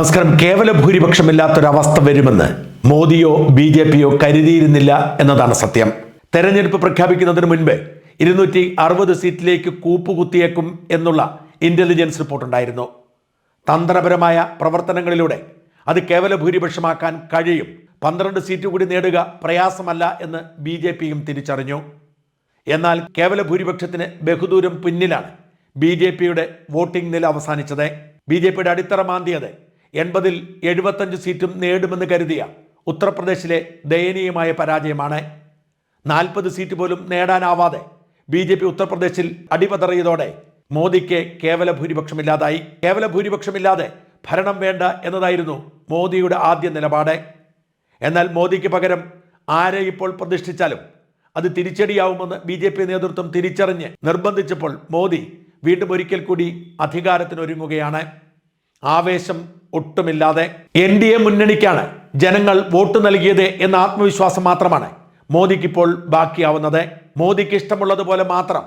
നമസ്കാരം. കേവല ഭൂരിപക്ഷമില്ലാത്തൊരവസ്ഥ വരുമെന്ന് മോദിയോ ബി ജെ പിയോ കരുതിയിരുന്നില്ല എന്നതാണ് സത്യം. തെരഞ്ഞെടുപ്പ് പ്രഖ്യാപിക്കുന്നതിന് മുൻപ് ഇരുന്നൂറ്റി അറുപത് സീറ്റിലേക്ക് കൂപ്പുകുത്തിയേക്കും എന്നുള്ള ഇന്റലിജൻസ് റിപ്പോർട്ടുണ്ടായിരുന്നു തന്ത്രപരമായ പ്രവർത്തനങ്ങളിലൂടെ അത് കേവല ഭൂരിപക്ഷമാക്കാൻ കഴിയും. പന്ത്രണ്ട് സീറ്റ് കൂടി നേടുക പ്രയാസമല്ല എന്ന് ബി ജെ പിയും തിരിച്ചറിഞ്ഞു. എന്നാൽ കേവല ഭൂരിപക്ഷത്തിന് ബഹുദൂരം പിന്നിലാണ് ബി ജെ പിയുടെ വോട്ടിംഗ് നില അവസാനിച്ചത്. ബി ജെ പിയുടെ അടിത്തറ മാന്തിയത് എൺപതിൽ എഴുപത്തഞ്ച് സീറ്റും നേടുമെന്ന് കരുതിയ ഉത്തർപ്രദേശിലെ ദയനീയമായ പരാജയമാണ്. നാൽപ്പത് സീറ്റ് പോലും നേടാനാവാതെ ബി ജെ പി ഉത്തർപ്രദേശിൽ അടിപതറിയതോടെ മോദിക്ക് കേവല ഭൂരിപക്ഷമില്ലാതായി. കേവല ഭൂരിപക്ഷമില്ലാതെ ഭരണം വേണ്ട എന്നതായിരുന്നു മോദിയുടെ ആദ്യ നിലപാട്. എന്നാൽ മോദിക്ക് പകരം ആരെ ഇപ്പോൾ പ്രതിഷ്ഠിച്ചാലും അത് തിരിച്ചടിയാവുമെന്ന് ബി ജെ പി നേതൃത്വം തിരിച്ചറിഞ്ഞ് നിർബന്ധിച്ചപ്പോൾ മോദി വീണ്ടും ഒരിക്കൽ കൂടി അധികാരത്തിനൊരുങ്ങുകയാണ്. ആവേശം ഒട്ടുമില്ലാതെ എൻ ഡി എ മുന്നണിക്കാണ് ജനങ്ങൾ വോട്ട് നൽകിയത് എന്ന ആത്മവിശ്വാസം മാത്രമാണ് മോദിക്കിപ്പോൾ ബാക്കിയാവുന്നത്. മോദിക്ക് ഇഷ്ടമുള്ളതുപോലെ മാത്രം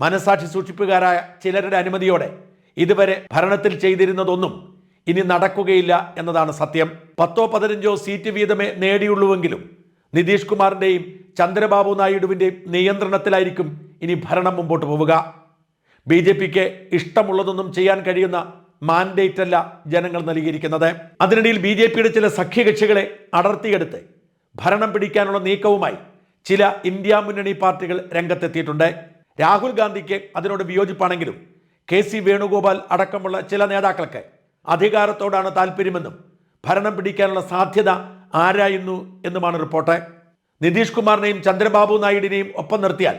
മനസാക്ഷി സൂക്ഷിപ്പുകാരായ ചിലരുടെ അനുമതിയോടെ ഇതുവരെ ഭരണത്തിൽ ചെയ്തിരുന്നതൊന്നും ഇനി നടക്കുകയില്ല എന്നതാണ് സത്യം. പത്തോ പതിനഞ്ചോ സീറ്റ് വീതമേ നേടിയുള്ളൂവെങ്കിലും നിതീഷ് കുമാറിന്റെയും ചന്ദ്രബാബു നായിഡുവിന്റെയും നിയന്ത്രണത്തിലായിരിക്കും ഇനി ഭരണം മുമ്പോട്ട് പോവുക. ബി ജെ പിക്ക് ഇഷ്ടമുള്ളതൊന്നും ചെയ്യാൻ കഴിയുന്ന മാൻഡേറ്റ് അല്ല ജനങ്ങൾ നൽകിയിരിക്കുന്നത്. അതിനിടയിൽ ബി ജെ പിയുടെ ചില സഖ്യകക്ഷികളെ അടർത്തിയെടുത്ത് ഭരണം പിടിക്കാനുള്ള നീക്കവുമായി ചില ഇന്ത്യ മുന്നണി പാർട്ടികൾ രംഗത്തെത്തിയിട്ടുണ്ട്. രാഹുൽ ഗാന്ധിക്ക് അതിനോട് വിയോജിപ്പാണെങ്കിലും കെ സി വേണുഗോപാൽ അടക്കമുള്ള ചില നേതാക്കൾക്ക് അധികാരത്തോടാണ് താല്പര്യമെന്നും ഭരണം പിടിക്കാനുള്ള സാധ്യത ആരായുന്നു എന്നുമാണ് റിപ്പോർട്ട്. നിതീഷ് കുമാറിനെയും ചന്ദ്രബാബു നായിഡിനെയും ഒപ്പം നിർത്തിയാൽ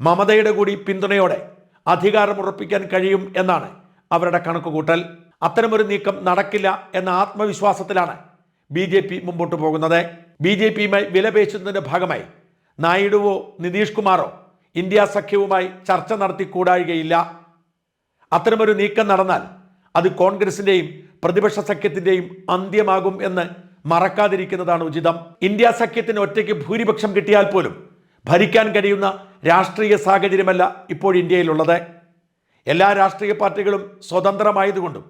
മമതയുടെ കൂടി പിന്തുണയോടെ അധികാരം ഉറപ്പിക്കാൻ കഴിയും എന്നാണ് അവരുടെ കണക്കുകൂട്ടൽ. അത്തരമൊരു നീക്കം നടക്കില്ല എന്ന ആത്മവിശ്വാസത്തിലാണ് ബി ജെ പി മുമ്പോട്ട് പോകുന്നത്. ബി ജെ പിയുമായി വിലപേശുന്നതിന്റെ ഭാഗമായി നായിഡുവോ നിതീഷ് കുമാറോ ഇന്ത്യ സഖ്യവുമായി ചർച്ച നടത്തി കൂടാഴുകയില്ല അത്തരമൊരു നീക്കം നടന്നാൽ അത് കോൺഗ്രസിന്റെയും പ്രതിപക്ഷ സഖ്യത്തിന്റെയും അന്ത്യമാകും എന്ന് മറക്കാതിരിക്കുന്നതാണ് ഉചിതം. ഇന്ത്യ സഖ്യത്തിന് ഒറ്റയ്ക്ക് ഭൂരിപക്ഷം കിട്ടിയാൽ പോലും ഭരിക്കാൻ കഴിയുന്ന രാഷ്ട്രീയ സാഹചര്യമല്ല ഇപ്പോൾ ഇന്ത്യയിലുള്ളത്. എല്ലാ രാഷ്ട്രീയ പാർട്ടികളും സ്വതന്ത്രമായതുകൊണ്ടും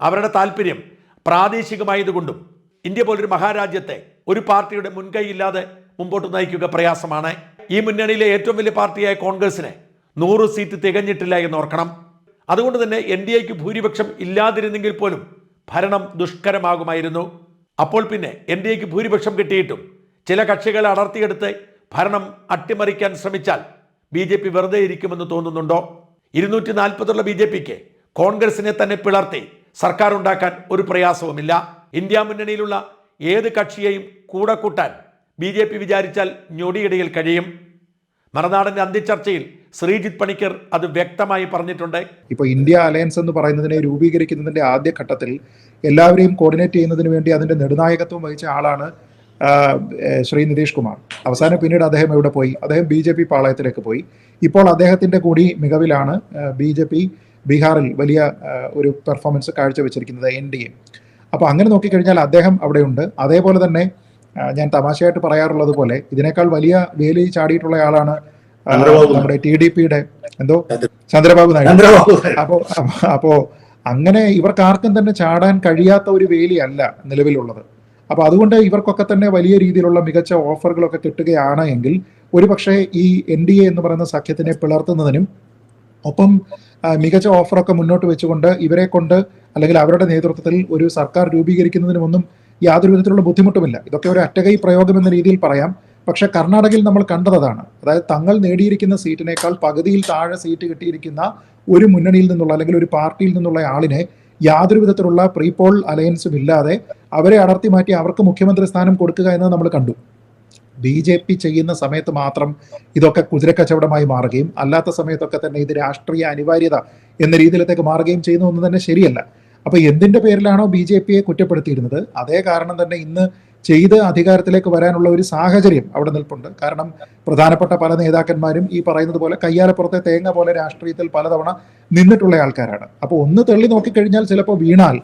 അവരുടെ താല്പര്യം പ്രാദേശികമായതുകൊണ്ടും ഇന്ത്യ പോലൊരു മഹാരാജ്യത്തെ ഒരു പാർട്ടിയുടെ മുൻകൈയില്ലാതെ മുമ്പോട്ട് നയിക്കുക പ്രയാസമാണ്. ഈ മുന്നണിയിലെ ഏറ്റവും വലിയ പാർട്ടിയായ കോൺഗ്രസിന് നൂറ് സീറ്റ് തികഞ്ഞിട്ടില്ല എന്ന് ഓർക്കണം. അതുകൊണ്ട് തന്നെ എൻ ഡി എക്ക് ഭൂരിപക്ഷം ഇല്ലാതിരുന്നെങ്കിൽ പോലും ഭരണം ദുഷ്കരമാകുമായിരുന്നു. അപ്പോൾ പിന്നെ എൻ ഡി എക്ക് ഭൂരിപക്ഷം കിട്ടിയിട്ടും ചില കക്ഷികളെ അടർത്തിയെടുത്ത് ഭരണം അട്ടിമറിക്കാൻ ശ്രമിച്ചാൽ ബി ജെ പി വെറുതെ ഇരിക്കുമെന്ന് തോന്നുന്നുണ്ടോ? ഇരുന്നൂറ്റി നാൽപ്പതുള്ള ബി ജെ പിക്ക് കോൺഗ്രസിനെ തന്നെ പിളർത്തി സർക്കാർ ഉണ്ടാക്കാൻ ഒരു പ്രയാസവുമില്ല. ഇന്ത്യ മുന്നണിയിലുള്ള ഏത് കക്ഷിയെയും കൂടെ കൂട്ടാൻ ബി ജെ പി വിചാരിച്ചാൽ ഞൊടിയിടയിൽ കഴിയും. മറുനാടന്റെ അന്ത്യചർച്ചയിൽ ശ്രീജിത് പണിക്കർ അത് വ്യക്തമായി പറഞ്ഞിട്ടുണ്ട്. ഇപ്പോൾ ഇന്ത്യ അലയൻസ് എന്ന് പറയുന്നതിനെ രൂപീകരിക്കുന്നതിന്റെ ആദ്യ ഘട്ടത്തിൽ എല്ലാവരെയും കോർഡിനേറ്റ് ചെയ്യുന്നതിന് വേണ്ടി അതിന്റെ നെടുനായകത്വം വഹിച്ച ആളാണ് ശ്രീ നിതീഷ് കുമാർ. അവസാനം പിന്നീട് അദ്ദേഹം എവിടെ പോയി? അദ്ദേഹം ബി ജെ പി പാളയത്തിലേക്ക് പോയി. ഇപ്പോൾ അദ്ദേഹത്തിന്റെ കൂടി മികവിലാണ് ബി ജെ പി ബീഹാറിൽ വലിയ ഒരു പെർഫോമൻസ് കാഴ്ചവെച്ചിരിക്കുന്നത് എൻ ഡി എ. അപ്പോൾ അങ്ങനെ നോക്കിക്കഴിഞ്ഞാൽ അദ്ദേഹം അവിടെയുണ്ട്. അതേപോലെ തന്നെ ഞാൻ തമാശയായിട്ട് പറയാറുള്ളത് പോലെ ഇതിനേക്കാൾ വലിയ വേലി ചാടിയിട്ടുള്ള ആളാണ് നമ്മുടെ ടി ഡി പിയുടെ എന്തോ? ചന്ദ്രബാബു നായിഡു. അപ്പോ അപ്പോ അങ്ങനെ ഇവർക്ക് ആർക്കും തന്നെ ചാടാൻ കഴിയാത്ത ഒരു വേലിയല്ല നിലവിലുള്ളത്. അപ്പൊ അതുകൊണ്ട് ഇവർക്കൊക്കെ തന്നെ വലിയ രീതിയിലുള്ള മികച്ച ഓഫറുകളൊക്കെ കിട്ടുകയാണ് എങ്കിൽ ഒരുപക്ഷെ ഈ എൻ ഡി എ എന്ന് പറയുന്ന സഖ്യത്തിനെ പിളർത്തുന്നതിനും ഒപ്പം മികച്ച ഓഫറൊക്കെ മുന്നോട്ട് വെച്ചുകൊണ്ട് ഇവരെ കൊണ്ട് അല്ലെങ്കിൽ അവരുടെ നേതൃത്വത്തിൽ ഒരു സർക്കാർ രൂപീകരിക്കുന്നതിനുമൊന്നും യാതൊരു വിധത്തിലുള്ള ബുദ്ധിമുട്ടുമില്ല. ഇതൊക്കെ ഒരു അറ്റകൈ പ്രയോഗം എന്ന രീതിയിൽ പറയാം. പക്ഷെ കർണാടകയിൽ നമ്മൾ കണ്ടതാണ് അതായത് തങ്ങൾ നേടിയിരിക്കുന്ന സീറ്റിനേക്കാൾ പകുതിയിൽ താഴെ സീറ്റ് കിട്ടിയിരിക്കുന്ന ഒരു മുന്നണിയിൽ നിന്നുള്ള അല്ലെങ്കിൽ ഒരു പാർട്ടിയിൽ നിന്നുള്ള ആളിനെ യാതൊരു വിധത്തിലുള്ള പ്രീപോൾ അലയൻസും ഇല്ലാതെ അവരെ അടർത്തി മാറ്റി അവർക്ക് മുഖ്യമന്ത്രി സ്ഥാനം കൊടുക്കുക എന്ന് നമ്മൾ കണ്ടു. ബി ജെ പി ചെയ്യുന്ന സമയത്ത് മാത്രം ഇതൊക്കെ കുതിരക്കച്ചവടമായി മാറുകയും അല്ലാത്ത സമയത്തൊക്കെ തന്നെ ഇത് രാഷ്ട്രീയ അനിവാര്യത എന്ന രീതിയിലത്തേക്ക് മാറുകയും ചെയ്യുന്ന ഒന്നും തന്നെ ശരിയല്ല. അപ്പൊ എന്തിന്റെ പേരിലാണോ ബി ജെ പിയെ കുറ്റപ്പെടുത്തിയിരുന്നത്? അതേ കാരണം തന്നെ ഇന്ന് ചെയ്ത് അധികാരത്തിലേക്ക് വരാനുള്ള ഒരു സാഹചര്യം അവിടെ നിൽപ്പുണ്ട്. കാരണം പ്രധാനപ്പെട്ട പല നേതാക്കന്മാരും ഈ പറയുന്നത് പോലെ കയ്യാലപ്പുറത്തെ തേങ്ങ പോലെ രാഷ്ട്രീയത്തിൽ പലതവണ നിന്നിട്ടുള്ള ആൾക്കാരാണ്. അപ്പോൾ ഒന്ന് തള്ളി നോക്കിക്കഴിഞ്ഞാൽ ചിലപ്പോൾ വീണാൽ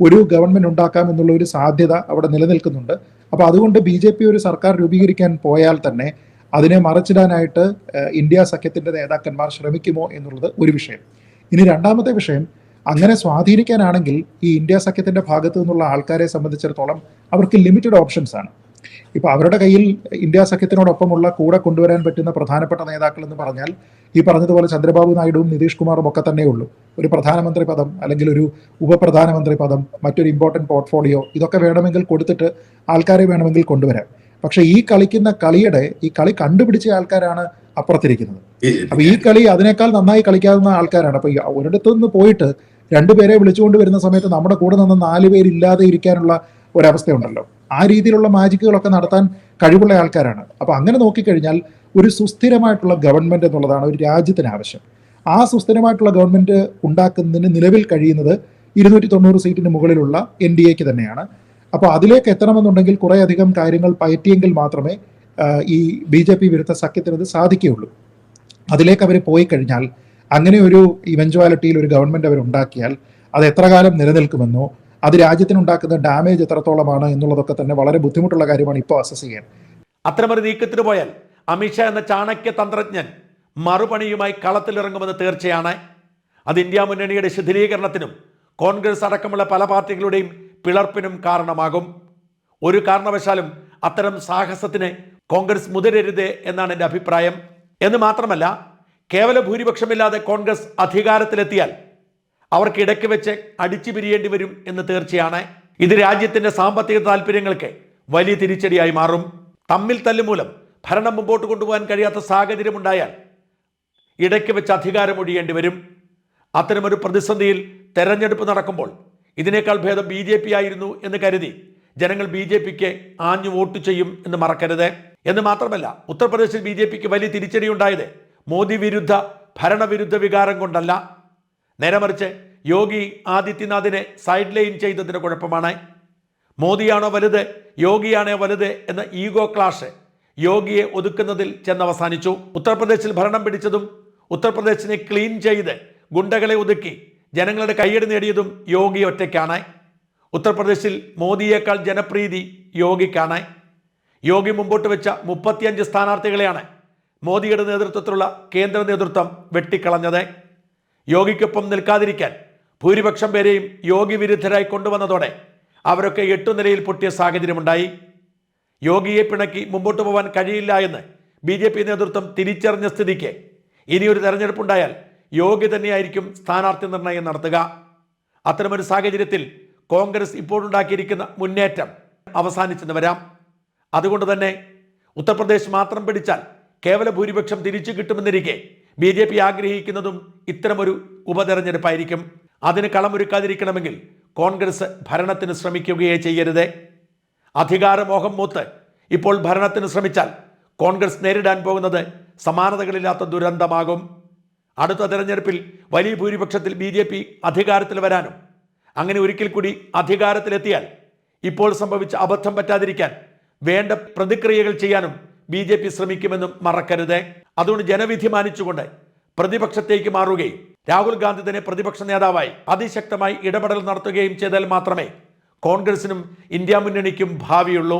ഒരു ഗവൺമെന്റ് ഉണ്ടാക്കാം എന്നുള്ള ഒരു സാധ്യത അവിടെ നിലനിൽക്കുന്നുണ്ട്. അപ്പോൾ അതുകൊണ്ട് ബി ജെ പി ഒരു സർക്കാർ രൂപീകരിക്കാൻ പോയാൽ തന്നെ അതിനെ മറച്ചിടാനായിട്ട് ഇന്ത്യ സഖ്യത്തിന്റെ നേതാക്കന്മാർ ശ്രമിക്കുമോ എന്നുള്ളത് ഒരു വിഷയം. ഇനി രണ്ടാമത്തെ വിഷയം അങ്ങനെ സ്വാധീനിക്കാനാണെങ്കിൽ ഈ ഇന്ത്യ സഖ്യത്തിന്റെ ഭാഗത്തു നിന്നുള്ള ആൾക്കാരെ സംബന്ധിച്ചിടത്തോളം അവർക്ക് ലിമിറ്റഡ് ഓപ്ഷൻസ് ആണ്. ഇപ്പൊ അവരുടെ കയ്യിൽ ഇന്ത്യ സഖ്യത്തിനോടൊപ്പമുള്ള കൂടെ കൊണ്ടുവരാൻ പറ്റുന്ന പ്രധാനപ്പെട്ട നേതാക്കൾ എന്ന് പറഞ്ഞാൽ ഈ പറഞ്ഞതുപോലെ ചന്ദ്രബാബു നായിഡുവും നിതീഷ് കുമാറും ഒക്കെ തന്നെ ഉള്ളൂ. ഒരു പ്രധാനമന്ത്രി പദം അല്ലെങ്കിൽ ഒരു ഉപപ്രധാനമന്ത്രി പദം മറ്റൊരു ഇമ്പോർട്ടന്റ് പോർട്ട്ഫോളിയോ ഇതൊക്കെ വേണമെങ്കിൽ കൊടുത്തിട്ട് ആൾക്കാരെ വേണമെങ്കിൽ കൊണ്ടുവരാം. പക്ഷെ ഈ കളിക്കുന്ന കളിയുടെ ഈ കളി കണ്ടുപിടിച്ച ആൾക്കാരാണ് അപ്പുറത്തിരിക്കുന്നത്. അപ്പൊ ഈ കളി അതിനേക്കാൾ നന്നായി കളിക്കാവുന്ന ആൾക്കാരാണ്. അപ്പൊ ഒരിടത്തുനിന്ന് ഒരിടത്തു നിന്ന് പോയിട്ട് രണ്ടുപേരെ വിളിച്ചുകൊണ്ട് വരുന്ന സമയത്ത് നമ്മുടെ കൂടെ നിന്ന് നാല് പേരില്ലാതെ ഇരിക്കാനുള്ള ഒരവസ്ഥയുണ്ടല്ലോ. ആ രീതിയിലുള്ള മാജിക്കുകളൊക്കെ നടത്താൻ കഴിവുള്ള ആൾക്കാരാണ്. അപ്പൊ അങ്ങനെ നോക്കിക്കഴിഞ്ഞാൽ ഒരു സുസ്ഥിരമായിട്ടുള്ള ഗവൺമെന്റ് എന്നുള്ളതാണ് ഒരു രാജ്യത്തിന് ആവശ്യം. ആ സുസ്ഥിരമായിട്ടുള്ള ഗവൺമെന്റ് ഉണ്ടാക്കുന്നതിന് നിലവിൽ കഴിയുന്നത് ഇരുന്നൂറ്റി തൊണ്ണൂറ് സീറ്റിന് മുകളിലുള്ള എൻ ഡി എക്ക് തന്നെയാണ്. അപ്പോൾ അതിലേക്ക് എത്തണമെന്നുണ്ടെങ്കിൽ കുറേയധികം കാര്യങ്ങൾ പയറ്റിയെങ്കിൽ മാത്രമേ ഈ ബി ജെ പി വിരുദ്ധ സഖ്യത്തിനത് സാധിക്കുകയുള്ളൂ. അതിലേക്ക് അവർ പോയി കഴിഞ്ഞാൽ അങ്ങനെ ഒരു ഇവഞ്ച്വാലിറ്റിയിൽ ഒരു ഗവൺമെന്റ് അവർ ഉണ്ടാക്കിയാൽ അത് എത്ര കാലം നിലനിൽക്കുമെന്നോ അത് രാജ്യത്തിനുണ്ടാക്കുന്ന ഡാമേജ് എത്രത്തോളമാണ് എന്നുള്ളതൊക്കെ തന്നെ വളരെ ബുദ്ധിമുട്ടുള്ള കാര്യമാണ് ഇപ്പോൾ അസസ് ചെയ്യാൻ. അത്തരമൊരു നീക്കത്തിന് പോയാൽ അമിത്ഷാ എന്ന ചാണക്യ തന്ത്രജ്ഞൻ മറുപണിയുമായി കളത്തിലിറങ്ങുമെന്ന് തീർച്ചയാണ്. അത് ഇന്ത്യ മുന്നണിയുടെ ശിഥിലീകരണത്തിനും കോൺഗ്രസ് അടക്കമുള്ള പല പാർട്ടികളുടെയും പിളർപ്പിനും കാരണമാകും. ഒരു കാരണവശാലും അത്തരം സാഹസത്തിന് കോൺഗ്രസ് മുതിരരുത് എന്നാണ് എന്റെ അഭിപ്രായം. എന്ന് മാത്രമല്ല കേവല ഭൂരിപക്ഷമില്ലാതെ കോൺഗ്രസ് അധികാരത്തിലെത്തിയാൽ അവർക്ക് ഇടയ്ക്ക് വെച്ച് അടിച്ചു പിരിയേണ്ടി വരും എന്ന് തീർച്ചയാണ്. ഇത് രാജ്യത്തിന്റെ സാമ്പത്തിക താല്പര്യങ്ങൾക്ക് വലിയ തിരിച്ചടിയായി മാറും. തമ്മിൽ തല്ലുമൂലം ഭരണം മുമ്പോട്ട് കൊണ്ടുപോകാൻ കഴിയാത്ത സാഹചര്യമുണ്ടായാൽ ഇടയ്ക്ക് വെച്ച് അധികാരം ഒഴിയേണ്ടി വരും. അത്തരമൊരു പ്രതിസന്ധിയിൽ തെരഞ്ഞെടുപ്പ് നടക്കുമ്പോൾ ഇതിനേക്കാൾ ഭേദം ബി ജെ പി ആയിരുന്നു എന്ന് കരുതി ജനങ്ങൾ ബി ജെ പിക്ക് ആഞ്ഞു വോട്ട് ചെയ്യും എന്ന് മറക്കരുത്. എന്ന് മാത്രമല്ല ഉത്തർപ്രദേശിൽ ബി ജെ പിക്ക് വലിയ തിരിച്ചടി ഉണ്ടായത് മോദി വിരുദ്ധ ഭരണവിരുദ്ധ വികാരം കൊണ്ടല്ല. നേരെ മറിച്ച് യോഗി ആദിത്യനാഥിനെ സൈഡ് ലൈൻ ചെയ്തതിന്റെ കുഴപ്പമാണ്. മോദിയാണോ വലുത് യോഗിയാണോ വലുത് എന്ന ഈഗോ ക്ലാഷ് യോഗിയെ ഒതുക്കുന്നതിൽ ചെന്നവസാനിച്ചു. ഉത്തർപ്രദേശിൽ ഭരണം പിടിച്ചതും ഉത്തർപ്രദേശിനെ ക്ലീൻ ചെയ്ത് ഗുണ്ടകളെ ഒതുക്കി ജനങ്ങളുടെ കയ്യടി നേടിയതും യോഗി ഒറ്റയ്ക്കാണ്. ഉത്തർപ്രദേശിൽ മോദിയേക്കാൾ ജനപ്രീതി യോഗിക്കാണ്. യോഗി മുമ്പോട്ട് വെച്ച മുപ്പത്തിയഞ്ച് സ്ഥാനാർത്ഥികളെയാണ് മോദിയുടെ നേതൃത്വത്തിലുള്ള കേന്ദ്ര നേതൃത്വം വെട്ടിക്കളഞ്ഞത്. യോഗിക്കൊപ്പം നിൽക്കാതിരിക്കാൻ ഭൂരിപക്ഷം പേരെയും യോഗി വിരുദ്ധരായി കൊണ്ടുവന്നതോടെ അവരൊക്കെ എട്ടു നിലയിൽ പൊട്ടിയ സാഹചര്യമുണ്ടായി. യോഗിയെ പിണക്കി മുമ്പോട്ട് പോകാൻ കഴിയില്ല എന്ന് ബി ജെ പി നേതൃത്വം തിരിച്ചറിഞ്ഞ സ്ഥിതിക്ക് ഇനിയൊരു തെരഞ്ഞെടുപ്പുണ്ടായാൽ യോഗി തന്നെയായിരിക്കും സ്ഥാനാർത്ഥി നിർണയം നടത്തുക. അത്തരമൊരു സാഹചര്യത്തിൽ കോൺഗ്രസ് ഇപ്പോഴുണ്ടാക്കിയിരിക്കുന്ന മുന്നേറ്റം അവസാനിച്ചെന്ന് വരാം. അതുകൊണ്ട് തന്നെ ഉത്തർപ്രദേശ് മാത്രം പിടിച്ചാൽ കേവല ഭൂരിപക്ഷം തിരിച്ചു കിട്ടുമെന്നിരിക്കെ ബി ജെ പി ആഗ്രഹിക്കുന്നതും ഇത്തരമൊരു ഉപതെരഞ്ഞെടുപ്പായിരിക്കും. അതിന് കളമൊരുക്കാതിരിക്കണമെങ്കിൽ കോൺഗ്രസ് ഭരണത്തിന് ശ്രമിക്കുകയേ ചെയ്യരുത്. അധികാരമോഹം മൂത്ത് ഇപ്പോൾ ഭരണത്തിന് ശ്രമിച്ചാൽ കോൺഗ്രസ് നേരിടാൻ പോകുന്നത് സമാനതകളില്ലാത്ത ദുരന്തമാകും. അടുത്ത തെരഞ്ഞെടുപ്പിൽ വലിയ ഭൂരിപക്ഷത്തിൽ ബി ജെ പി അധികാരത്തിൽ വരാനും അങ്ങനെ ഒരിക്കൽ കൂടി അധികാരത്തിലെത്തിയാൽ ഇപ്പോൾ സംഭവിച്ച അബദ്ധം പറ്റാതിരിക്കാൻ വേണ്ട പ്രതിക്രിയകൾ ചെയ്യാനും ബി ജെ പി ശ്രമിക്കുമെന്നും മറക്കരുത്. അതുകൊണ്ട് ജനവിധി മാനിച്ചുകൊണ്ട് പ്രതിപക്ഷത്തേക്ക് മാറുകയും രാഹുൽ ഗാന്ധി തന്നെ പ്രതിപക്ഷ നേതാവായി അതിശക്തമായി ഇടപെടൽ നടത്തുകയും ചെയ്താൽ മാത്രമേ കോൺഗ്രസിനും ഇന്ത്യ മുന്നണിക്കും ഭാവിയുള്ളൂ.